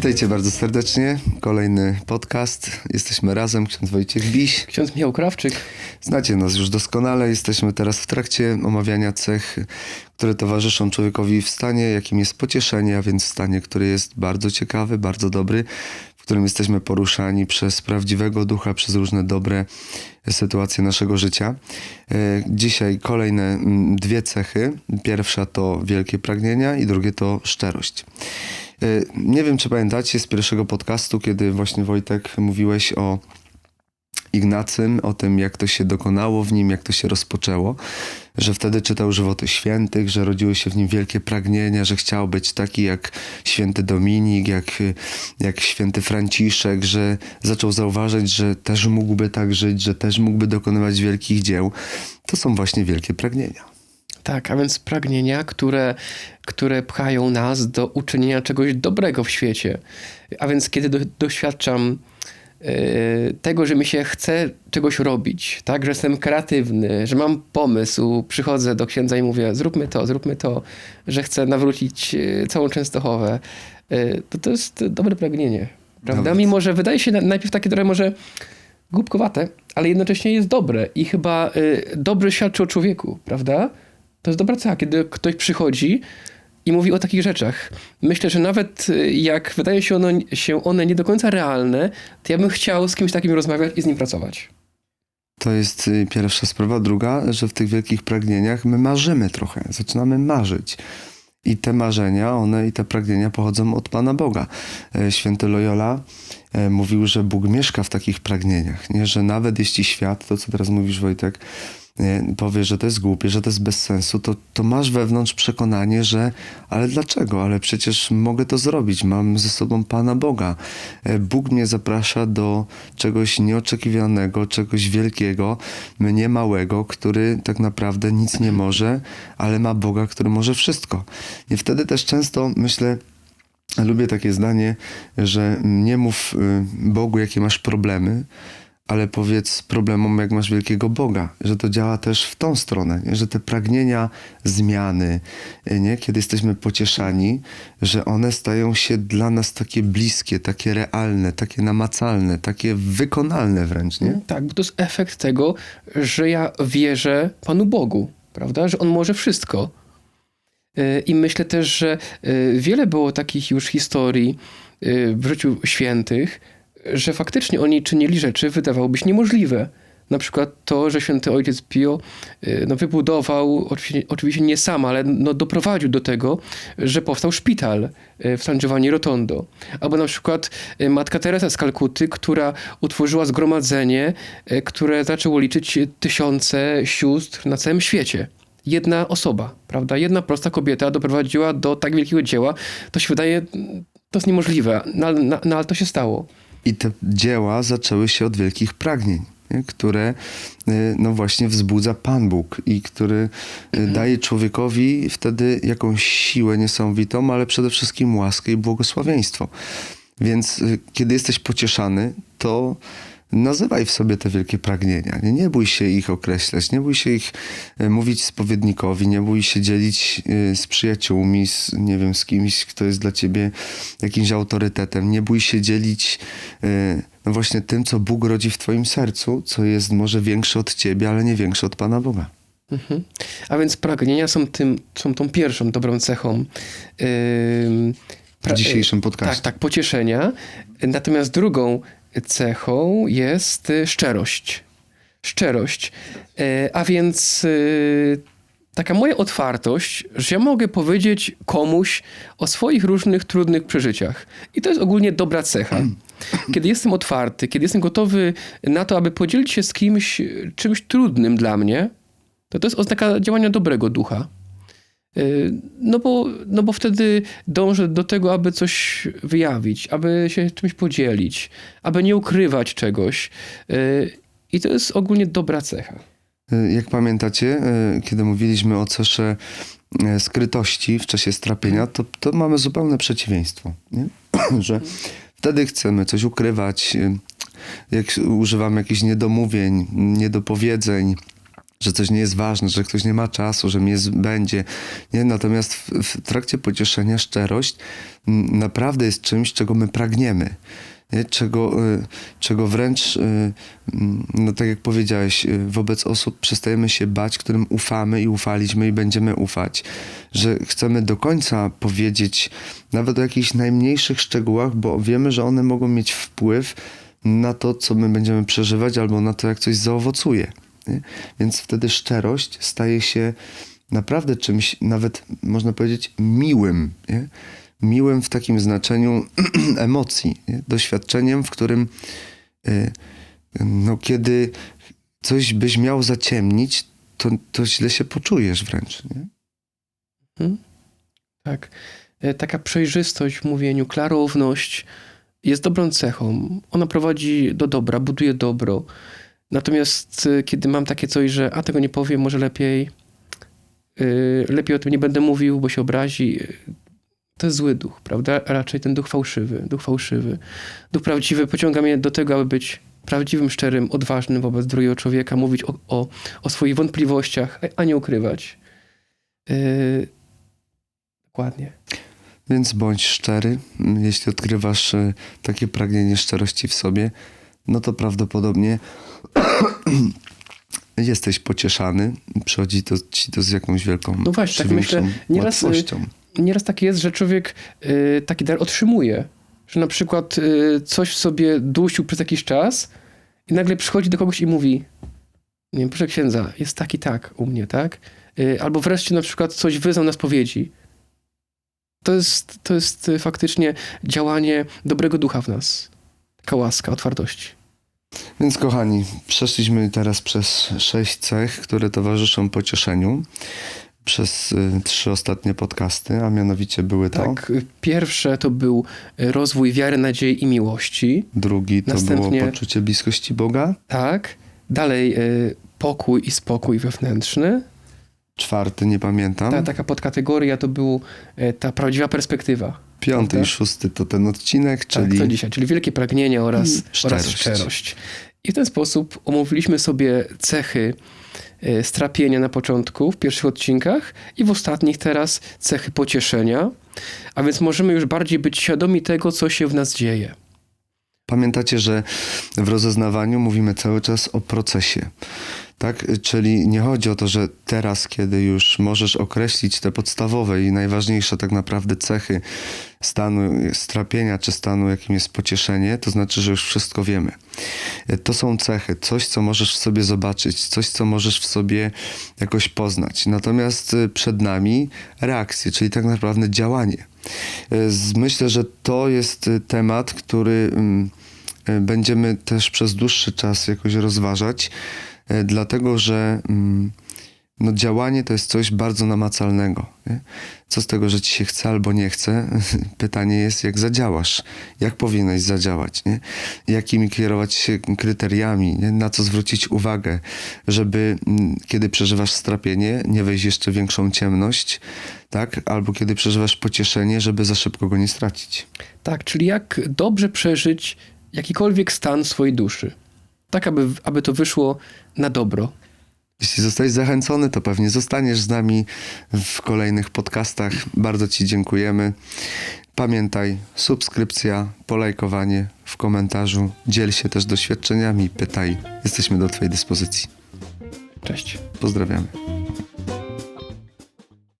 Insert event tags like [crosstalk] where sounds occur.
Witajcie bardzo serdecznie. Kolejny podcast. Jesteśmy razem, ksiądz Wojciech Biś. Ksiądz Michał Krawczyk. Znacie nas już doskonale. Jesteśmy teraz w trakcie omawiania cech, które towarzyszą człowiekowi w stanie, jakim jest pocieszenie, a więc w stanie, który jest bardzo ciekawy, bardzo dobry, w którym jesteśmy poruszani przez prawdziwego ducha, przez różne dobre sytuacje naszego życia. E, Dzisiaj kolejne mm, dwie cechy. Pierwsza to wielkie pragnienia i drugie to szczerość. E, Nie wiem, czy pamiętacie z pierwszego podcastu, kiedy właśnie Wojtek mówiłeś o Ignacym, o tym, jak to się dokonało w nim, jak to się rozpoczęło, że wtedy czytał żywoty świętych, że rodziły się w nim wielkie pragnienia, że chciał być taki jak święty Dominik, jak, jak święty Franciszek, że zaczął zauważyć, że też mógłby tak żyć, że też mógłby dokonywać wielkich dzieł. To są właśnie wielkie pragnienia. Tak, a więc pragnienia, które, które pchają nas do uczynienia czegoś dobrego w świecie. A więc kiedy do, doświadczam e, tego, że mi się chce czegoś robić, tak, że jestem kreatywny, że mam pomysł, przychodzę do księdza i mówię, zróbmy to, zróbmy to, że chcę nawrócić e, całą Częstochowę, e, to to jest dobre pragnienie, prawda? Nawet. Mimo, że wydaje się na- najpierw takie trochę może głupkowate, ale jednocześnie jest dobre i chyba dobrze świadczy o człowieku, prawda? To jest dobra cecha, kiedy ktoś przychodzi i mówi o takich rzeczach. Myślę, że nawet y, jak wydaje się, ono, się one nie do końca realne, to ja bym chciał z kimś takim rozmawiać i z nim pracować. To jest y, pierwsza sprawa. Druga, że w tych wielkich pragnieniach my marzymy trochę, zaczynamy marzyć. I te marzenia, one i te pragnienia pochodzą od Pana Boga. E, Święty Loyola mówił, że Bóg mieszka w takich pragnieniach, nie? że nawet jeśli świat, to co teraz mówisz Wojtek, e, powie, że to jest głupie, że to jest bez sensu, to, to masz wewnątrz przekonanie, że ale dlaczego? Ale przecież mogę to zrobić, mam ze sobą Pana Boga. E, Bóg mnie zaprasza do czegoś nieoczekiwanego, czegoś wielkiego, mnie małego, który tak naprawdę nic nie może, ale ma Boga, który może wszystko. I wtedy też często myślę, lubię takie zdanie, że nie mów y, Bogu, jakie masz problemy, ale powiedz problemom, jak masz wielkiego Boga, że to działa też w tą stronę, nie? że te pragnienia zmiany, y, nie? kiedy jesteśmy pocieszani, że one stają się dla nas takie bliskie, takie realne, takie namacalne, takie wykonalne wręcz, nie? Tak, bo to jest efekt tego, że ja wierzę Panu Bogu, prawda? Że On może wszystko. Y, I myślę też, że y, wiele było takich już historii y, w życiu świętych, że faktycznie oni czynili rzeczy, wydawałoby się niemożliwe. Na przykład to, że święty ojciec Pio no, wybudował, oczywiście, nie sam, ale no, doprowadził do tego, że powstał szpital w San Giovanni Rotondo. Albo na przykład matka Teresa z Kalkuty, która utworzyła zgromadzenie, które zaczęło liczyć tysiące sióstr na całym świecie. Jedna osoba, prawda? Jedna prosta kobieta doprowadziła do tak wielkiego dzieła. To się wydaje, to jest niemożliwe, no, ale- no, no, ale to się stało. I te dzieła zaczęły się od wielkich pragnień, nie? które y, no właśnie wzbudza Pan Bóg i który y, daje człowiekowi wtedy jakąś siłę niesamowitą, ale przede wszystkim łaskę i błogosławieństwo. Więc y, kiedy jesteś pocieszany, to nazywaj w sobie te wielkie pragnienia. Nie, nie bój się ich określać, nie bój się ich y, mówić spowiednikowi, nie bój się dzielić y, z przyjaciółmi, z, nie wiem, z kimś, kto jest dla ciebie jakimś autorytetem. Nie bój się dzielić y, no właśnie tym, co Bóg rodzi w twoim sercu, co jest może większe od ciebie, ale nie większe od Pana Boga. Mhm. A więc pragnienia są, tym, są tą pierwszą dobrą cechą. Ym, W dzisiejszym podcaście. Tak, tak, pocieszenia. Natomiast drugą cechą jest y, szczerość. Szczerość. Y, A więc y, taka moja otwartość, że ja mogę powiedzieć komuś o swoich różnych trudnych przeżyciach. I to jest ogólnie dobra cecha. [clears throat] Kiedy jestem otwarty, kiedy jestem gotowy na to, aby podzielić się z kimś y, czymś trudnym dla mnie, to to jest oznaka działania dobrego ducha. Y, No bo, no bo wtedy dążę do tego, aby coś wyjawić, aby się czymś podzielić, aby nie ukrywać czegoś. Y, I to jest ogólnie dobra cecha. Y, Jak pamiętacie, kiedy mówiliśmy o cesze skrytości w czasie strapienia, to, to mamy zupełne przeciwieństwo. Nie? [clears throat] Że wtedy chcemy coś ukrywać, jak używamy jakichś niedomówień, niedopowiedzeń, że coś nie jest ważne, że ktoś nie ma czasu, że mnie będzie. Nie? Natomiast w, w trakcie pocieszenia szczerość m, naprawdę jest czymś, czego my pragniemy. Nie? Czego, y, czego wręcz, y, no tak jak powiedziałeś, y, wobec osób przestajemy się bać, którym ufamy i ufaliśmy i będziemy ufać. Że chcemy do końca powiedzieć, nawet o jakichś najmniejszych szczegółach, bo wiemy, że one mogą mieć wpływ na to, co my będziemy przeżywać, albo na to, jak coś zaowocuje. Nie? Więc wtedy szczerość staje się naprawdę czymś, nawet można powiedzieć, miłym. Nie? Miłym w takim znaczeniu [clears throat] emocji, nie? doświadczeniem, w którym y, no, kiedy coś byś miał zaciemnić, to, to źle się poczujesz wręcz. Nie? Tak. E, Taka przejrzystość w mówieniu, klarowność jest dobrą cechą. Ona prowadzi do dobra, buduje dobro. Natomiast e, kiedy mam takie coś, że a tego nie powiem, może lepiej, yy, lepiej o tym nie będę mówił, bo się obrazi, yy, to jest zły duch, prawda? Raczej ten duch fałszywy, duch fałszywy. Duch prawdziwy pociąga mnie do tego, aby być prawdziwym, szczerym, odważnym wobec drugiego człowieka, mówić o, o, o swoich wątpliwościach, a- a nie ukrywać. Yy, dokładnie. Więc bądź szczery. Jeśli odkrywasz y, takie pragnienie szczerości w sobie, no to prawdopodobnie [coughs] jesteś pocieszany. Przychodzi to, ci to z jakąś wielką No właśnie, tak myślę, nieraz, y, łatwością. Nieraz tak jest, że człowiek y, taki dar otrzymuje. Że na przykład y, coś w sobie dusił przez jakiś czas i nagle przychodzi do kogoś i mówi nie wiem, proszę księdza, jest tak i tak u mnie, tak? Y, albo wreszcie na przykład coś wyznał na spowiedzi. To jest, to jest y, faktycznie działanie dobrego ducha w nas. Taka łaska, otwartości. Więc kochani, przeszliśmy teraz przez sześć cech, które towarzyszą pocieszeniu przez y, trzy ostatnie podcasty, a mianowicie były to. Tak, pierwsze to był y, rozwój wiary, nadziei i miłości. Drugi to Następnie- było poczucie bliskości Boga. Tak. Dalej y, pokój i spokój wewnętrzny. Czwarty, nie pamiętam. Ta taka podkategoria to był y, ta prawdziwa perspektywa. Piąty i szósty to ten odcinek, Tak, czyli to dzisiaj, czyli wielkie pragnienie oraz Mm, oraz szczerość. I w ten sposób omówiliśmy sobie cechy y, strapienia na początku, w pierwszych odcinkach i w ostatnich teraz cechy pocieszenia. A więc możemy już bardziej być świadomi tego, co się w nas dzieje. Pamiętacie, że w rozeznawaniu mówimy cały czas o procesie. Tak? Czyli nie chodzi o to, że teraz, kiedy już możesz określić te podstawowe i najważniejsze tak naprawdę cechy stanu strapienia, czy stanu, jakim jest pocieszenie, to znaczy, że już wszystko wiemy. To są cechy, coś, co możesz w sobie zobaczyć, coś, co możesz w sobie jakoś poznać. Natomiast y, przed nami reakcje, czyli tak naprawdę działanie. Y, Myślę, że to jest y, temat, który mm, będziemy też przez dłuższy czas jakoś rozważać, dlatego że mm, no działanie to jest coś bardzo namacalnego. Nie? Co z tego, że ci się chce albo nie chce? [laughs] Pytanie jest, jak zadziałasz, jak powinieneś zadziałać, nie? jakimi kierować się kryteriami, nie? na co zwrócić uwagę, żeby mm, kiedy przeżywasz strapienie, nie wejść jeszcze w większą ciemność, tak? albo kiedy przeżywasz pocieszenie, żeby za szybko go nie stracić. Tak, czyli jak dobrze przeżyć jakikolwiek stan swojej duszy. Tak, aby, aby to wyszło na dobro. Jeśli zostałeś zachęcony, to pewnie zostaniesz z nami w kolejnych podcastach. Bardzo Ci dziękujemy. Pamiętaj, subskrypcja, polajkowanie w komentarzu. Dziel się też doświadczeniami, pytaj. Jesteśmy do Twojej dyspozycji. Cześć. Pozdrawiamy.